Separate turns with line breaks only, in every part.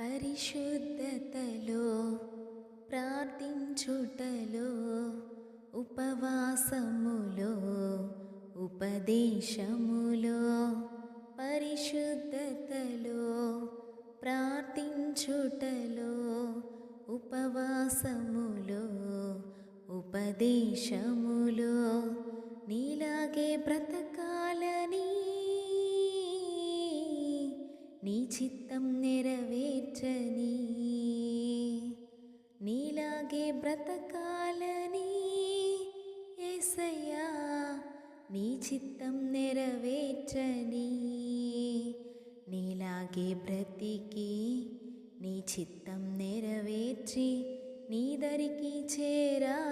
పరిశుద్ధతలో ప్రార్థించుటలో ఉపవాసములో ఉపదేశములో పరిశుద్ధతలో ప్రార్థించుటలో ఉపవాసములో ఉపదేశములో నీలాగే బ్రతకాలని నీ చిత్తం నెరవే నెరవేర్చని నీలాగే బ్రతకాలని ఏసయ్యా నీ చిత్తం నెరవేర్చని. నీలాగే బ్రతికి నీ చిత్తం నెరవేర్చి నీ దరికి చేరా.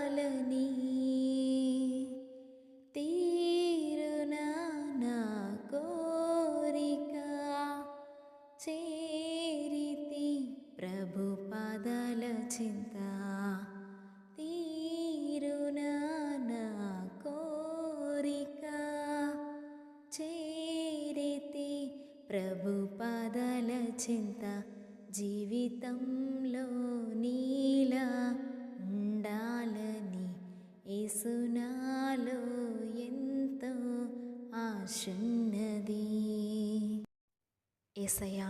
ప్రభు పాదాల చింత తీరునా కోరిక? చేరితి ప్రభు పాదాల చింత జీవితంలో నీలా ఉండాలని ఏసునాలో ఎంతో ఆశున్నది ఏసయ్య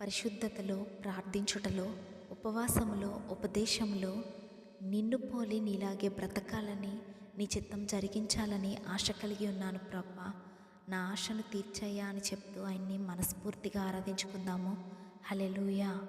పరిశుద్ధతలో ప్రార్థించుటలో ఉపవాసములో ఉపదేశంలో నిన్ను పోలి నీలాగే బ్రతకాలని నీ చిత్తం జరిగించాలని ఆశ కలిగి ఉన్నాను ప్రభా. నా ఆశను తీర్చయ్యా అని చెప్తూ ఆయన్ని మనస్ఫూర్తిగా ఆరాధించుకుందాము. హలెలుయా